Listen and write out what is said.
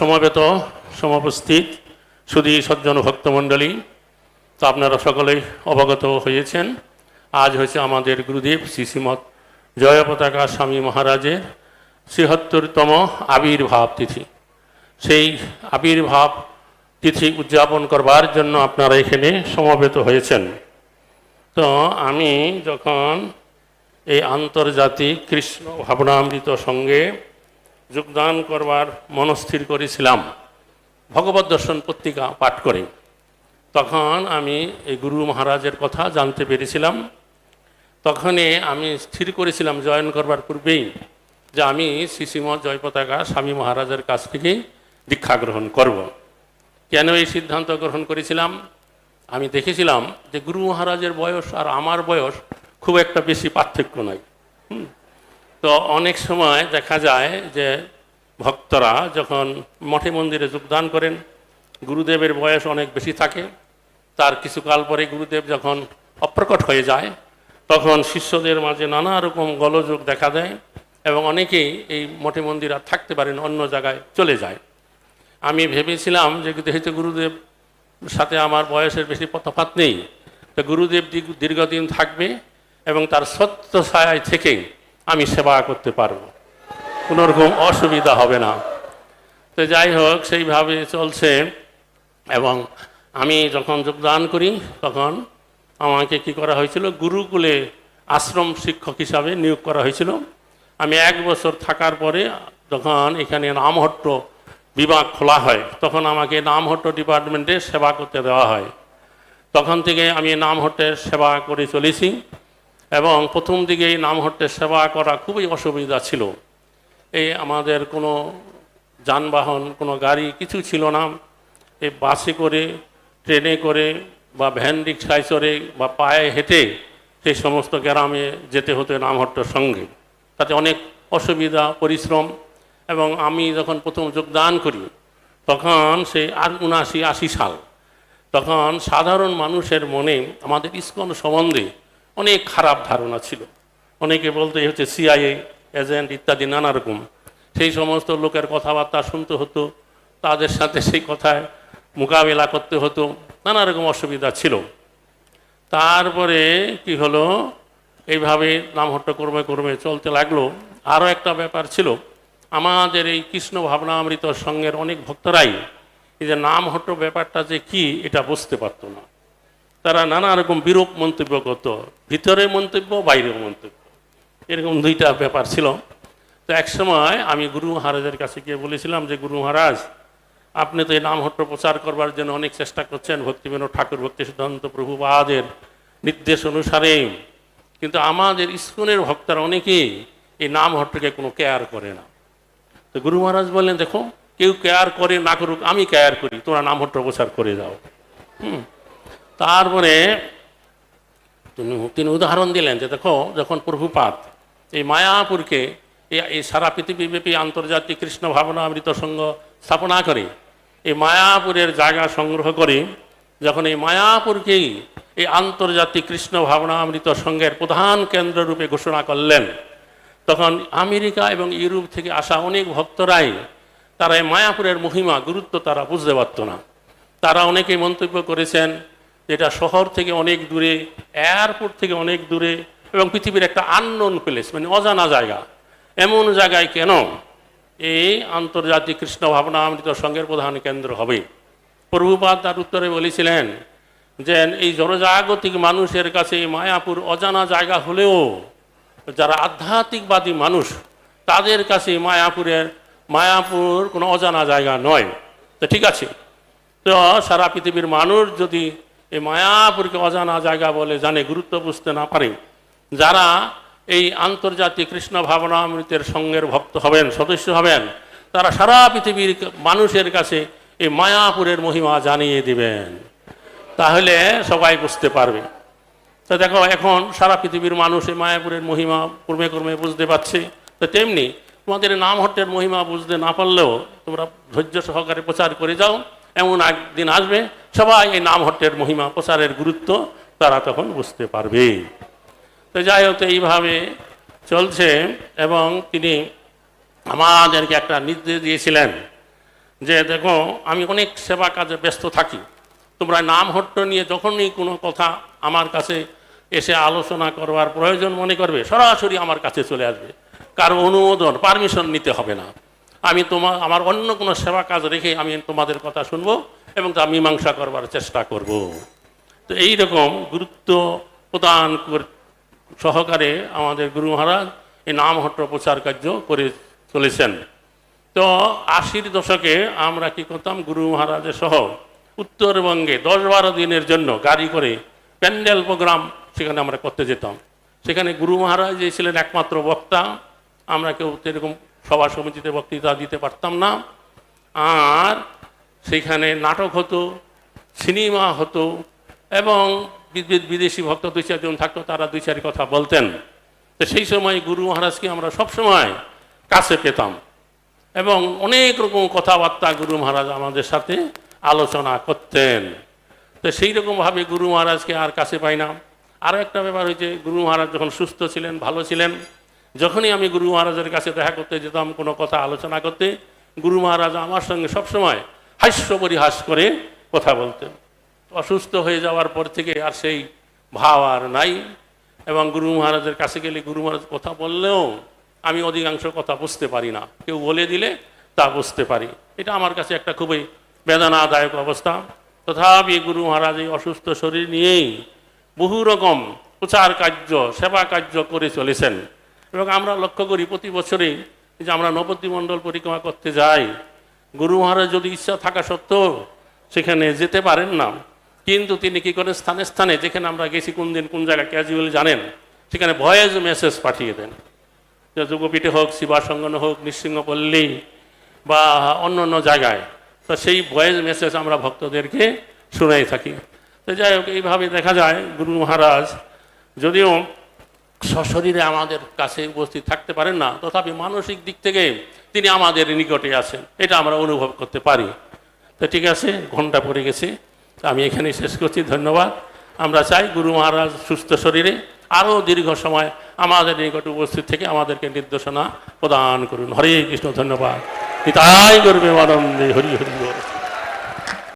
সমাবেত সমাপস্থিত। সুদী সজ্জন ভক্তমণ্ডলী, তো আপনারা সকলেই অবগত হয়েছেন। আজ হয়েছে আমাদের গুরুদেব শ্রীশ্রীমৎ জয় পতাকা স্বামী মহারাজের ছিহত্তরতম আবির্ভাব তিথি। সেই আবির্ভাব তিথি উদযাপন করবার জন্য আপনারা এখানে সমবেত হয়েছেন। তো আমি যখন এই আন্তর্জাতিক কৃষ্ণ ভাবনামৃত সঙ্গে যোগদান করবার মনস্থির করেছিলাম ভগবত দর্শন পত্রিকা পাঠ করে তখন আমি এই গুরু মহারাজের কথা জানতে পেরেছিলাম তখনই আমি স্থির করেছিলাম জয়েন করবার পূর্বেই যে আমি শ্রীশ্রীমৎ জয় পতাকা স্বামী মহারাজের কাছ থেকেই দীক্ষা গ্রহণ করব। কেন এই সিদ্ধান্ত গ্রহণ করেছিলাম আমি দেখেছিলাম যে গুরু মহারাজের বয়স আর আমার বয়স খুব একটা বেশি পার্থক্য নয়। তো অনেক সময় দেখা যায় যে ভক্তরা যখন মঠে মন্দিরে যোগদান করেন, গুরুদেবের বয়স অনেক বেশি থাকে, তার কিছুকাল পরে গুরুদেব যখন অপ্রকট হয়ে যায়, তখন শিষ্যদের মাঝে নানা রকম গলযোগ দেখা দেয় এবং অনেকেই এই মঠে মন্দির আর থাকতে পারেন, অন্য জায়গায় চলে যায়। আমি ভেবেছিলাম যে যেহেতু গুরুদেব সাথে আমার বয়সের বেশি তফাৎ নেই, তো গুরুদেব দীর্ঘদিন থাকবে এবং তার সত্য ছায়ায় থেকে আমি সেবা করতে পারব। কোনো রকম অসুবিধা হবে না। তো যাই হোক, সেইভাবে চলছে এবং আমি যখন যোগদান করি, তখন আমাকে কি করা হয়েছিল? গুরুকুলে আশ্রম শিক্ষক হিসাবে নিয়োগ করা হয়েছিল। আমি এক বছর থাকার পরে যখন এখানে নামহট্ট বিভাগ খোলা হয়, তখন আমাকে নামহট্ট ডিপার্টমেন্টে সেবা করতে দেওয়া হয়। তখন থেকে আমি নামহট্টের সেবা করে চলেছি। এবং প্রথম দিকে এই নামহট্টের সেবা করা খুবই অসুবিধা ছিল। এই আমাদের কোনো যানবাহন, কোনো গাড়ি কিছু ছিল না। এই বাসে করে, ট্রেনে করে বা ভ্যান রিক্সায় চড়ে বা পায়ে হেঁটে সেই সমস্ত গ্রামে যেতে হতো নামহট্টর সঙ্গে। তাতে অনেক অসুবিধা, পরিশ্রম এবং আমি যখন প্রথম যোগদান করি, তখন সেই আর উনাশি আশি সাল, তখন সাধারণ মানুষের মনে আমাদের ইস্কন সম্বন্ধে অনেক খারাপ ধারণা ছিল। অনেকে বলতে এই হচ্ছে সিআইএ এজেন্ট ইত্যাদি নানা রকম। সেই সমস্ত লোকের কথাবার্তা শুনতে হতো, তাদের সাথে সেই কথায় মোকাবেলা করতে হতো, নানা রকম অসুবিধা ছিল। তারপরে কি হলো? এইভাবে নামহট্ট কর্মে কর্মে চলতে লাগল। আরও একটা ব্যাপার ছিল, আমাদের এই কৃষ্ণ ভাবনামৃত সঙ্গের অনেক ভক্তরাই এই যে নামহট্ট ব্যাপারটা যে কি, এটা বুঝতে পারতো না। তারা নানা রকম বিরূপ মন্তব্য করতো ভিতরে মন্তব্য, বাইরের মন্তব্য। এরকম দুইটা ব্যাপার ছিল। তো এক সময় আমি গুরু মহারাজের কাছে গিয়ে বলেছিলাম যে, গুরু মহারাজ, আপনি তো এই নামহট্ট প্রচার করবার জন্য অনেক চেষ্টা করছেন, ভক্তিবিনোদ ঠাকুর ভক্তি সিদ্ধান্ত প্রভু প্রভুপাদের নির্দেশ অনুসারে। কিন্তু আমাদের ইস্কনের ভক্তরা অনেকেই এই নামহট্টকে কোনো কেয়ার করে না। তো গুরু মহারাজ বললেন, দেখো, কেউ কেয়ার করে না করুক, আমি কেয়ার করি, তোমরা নামহট্ট প্রচার করে যাও। হুম। তারপরে তিনি তিনি উদাহরণ দিলেন যে দেখো, যখন প্রভুপাত এই মায়াপুরকে এই- সারা পৃথিবীব্যাপী আন্তর্জাতিক কৃষ্ণ ভাবনা অমৃত সংঘ স্থাপনা করে, এই মায়াপুরের জায়গা সংগ্রহ করে, যখন এই মায়াপুরকেই এই আন্তর্জাতিক কৃষ্ণ ভাবনা অমৃত সংঘের প্রধান কেন্দ্ররূপে ঘোষণা করলেন, তখন আমেরিকা এবং ইউরোপ থেকে আসা অনেক ভক্তরাই তারা এই মায়াপুরের মহিমা, গুরুত্ব তারা বুঝতে পারত না। তারা অনেকেই মন্তব্য করেছেন যে এটা শহর থেকে অনেক দূরে এয়ারপোর্ট থেকে অনেক দূরে এবং পৃথিবীর একটা আননোন প্লেস মানে অজানা জায়গা। এমন জায়গায় কেন? এই আন্তর্জাতিক কৃষ্ণ ভাবনা অমৃত সংঘের প্রধান কেন্দ্র হবে। প্রভুপাদ তার উত্তরে বলেছিলেন যে, এই জনজাগতিক মানুষের কাছে মায়াপুর অজানা জায়গা হলেও যারা আধ্যাত্মিকবাদী মানুষ, তাদের কাছে মায়াপুরের, মায়াপুর কোনো অজানা জায়গা নয়। তো ঠিক আছে। তো সারা পৃথিবীর মানুষ যদি এই মায়াপুরকে অজানা জায়গা বলে জানে, গুরুত্ব বুঝতে না পারে। যারা এই আন্তর্জাতিক কৃষ্ণ ভাবনামৃতের সঙ্গের ভক্ত হবেন, সদস্য হবেন, তারা সারা পৃথিবীর মানুষের কাছে এই মায়াপুরের মহিমা জানিয়ে দিবেন। তাহলে সবাই বুঝতে পারবে। তো দেখো, এখন সারা পৃথিবীর মানুষ এই মায়াপুরের মহিমা কর্মে কর্মে বুঝতে পারছে। তো তেমনি তোমাদের নামহট্টের মহিমা বুঝতে না পারলেও তোমরা ধৈর্য সহকারে প্রচার করে যাও। এমন একদিন আসবে, সবাই এই নামহট্টের মহিমা প্রচারের গুরুত্ব তারা তখন বুঝতে পারবে। তো যাই হোক, এইভাবে চলছে এবং তিনি আমাদেরকে একটা নির্দেশ দিয়েছিলেন যে, দেখো, আমি অনেক সেবা কাজে ব্যস্ত থাকি। তোমরা নাম হট্ট নিয়ে যখনই কোনো কথা আমার কাছে এসে আলোচনা করবার প্রয়োজন মনে করবে, সরাসরি আমার কাছে চলে আসবে। কারও অনুমোদন, পারমিশন নিতে হবে না। আমি তোমার আমার অন্য কোনো সেবা কাজ রেখে আমি তোমাদের কথা শুনব এবং তা মীমাংসা করবার চেষ্টা করব। তো এই রকম গুরুত্ব প্রদান কর- সহকারে আমাদের গুরু মহারাজ এই নামহট্ট প্রচার কার্য করে চলেছেন। তো আশির দশকে আমরা কি করতাম? গুরু মহারাজের সহ উত্তরবঙ্গে দশ বারো দিনের জন্য গাড়ি করে প্যান্ডেল প্রোগ্রাম সেখানে আমরা করতে যেতাম। সেখানে গুরু মহারাজ যে ছিলেন একমাত্র বক্তা, আমরা কেউ এরকম সভা সমিতিতে বক্তৃতা দিতে পারতাম না। আর সেখানে নাটক হতো, সিনেমা হতো এবং বিদেশি ভক্ত দুই চারজন থাকতো, তারা দুই চারি কথা বলতেন। তো সেই সময় গুরু মহারাজকে আমরা সবসময় কাছে পেতাম এবং অনেক রকম কথাবার্তা গুরু মহারাজ আমাদের সাথে আলোচনা করতেন। তো সেই রকমভাবে গুরু মহারাজকে আর কাছে পাই না। আরও একটা ব্যাপার হয়েছে, গুরু মহারাজ যখন সুস্থ ছিলেন, ভালো ছিলেন যখনই আমি গুরু মহারাজের কাছে দেখা করতে যেতাম, কোনো কথা আলোচনা করতে, গুরু মহারাজ আমার সঙ্গে সবসময় হাস্য পরিহাস করে কথা বলতেন। অসুস্থ হয়ে যাওয়ার পর থেকে আর সেই ভাব আর নাই। এবং গুরু মহারাজের কাছে গেলে গুরু মহারাজ কথা বললেও আমি অধিকাংশ কথা বুঝতে পারি না। কেউ বলে দিলে তা বুঝতে পারি। এটা আমার কাছে একটা খুবই বেদনাদায়ক অবস্থা। তথাপি গুরু মহারাজ এই অসুস্থ শরীর নিয়েই বহু রকম প্রচার কার্য, সেবা কার্য করে চলেছেন। এবং আমরা লক্ষ্য করি প্রতি বছরেই যে আমরা নবদ্বীপমণ্ডল পরিক্রমা করতে যাই, গুরু মহারাজ যদি ইচ্ছা থাকা সত্ত্বেও সেখানে যেতে পারেন না। কিন্তু তিনি কি করেন? স্থানে স্থানে, যেখানে আমরা গেছি কোন দিন, কোন জায়গায় ক্যাজুয়াল জানেন, সেখানে ভয়েস মেসেজ পাঠিয়ে দেন। যে যোগপীঠে হোক, শিবাসঙ্গন হোক, নৃসিংহপল্লী বা অন্য অন্য জায়গায়, তো সেই ভয়েস মেসেজ আমরা ভক্তদেরকে শুনাই থাকি। তো যাই হোক, এইভাবে দেখা যায়, গুরু মহারাজ যদিও সশরীরে আমাদের কাছে উপস্থিত থাকতে পারেন না, তথাপি মানসিক দিক থেকে তিনি আমাদের নিকটে আছেন। এটা আমরা অনুভব করতে পারি। তো ঠিক আছে, ঘণ্টা পড়ে গেছে। আমি এখানে শেষ করছি। ধন্যবাদ। আমরা চাই গুরু মহারাজ সুস্থ শরীরে আরও দীর্ঘ সময় আমাদের নিকট উপস্থিত থেকে আমাদেরকে নির্দেশনা প্রদান করুন। হরে কৃষ্ণ, ধন্যবাদ। পিতাই করবে আনন্দে হরি হরি।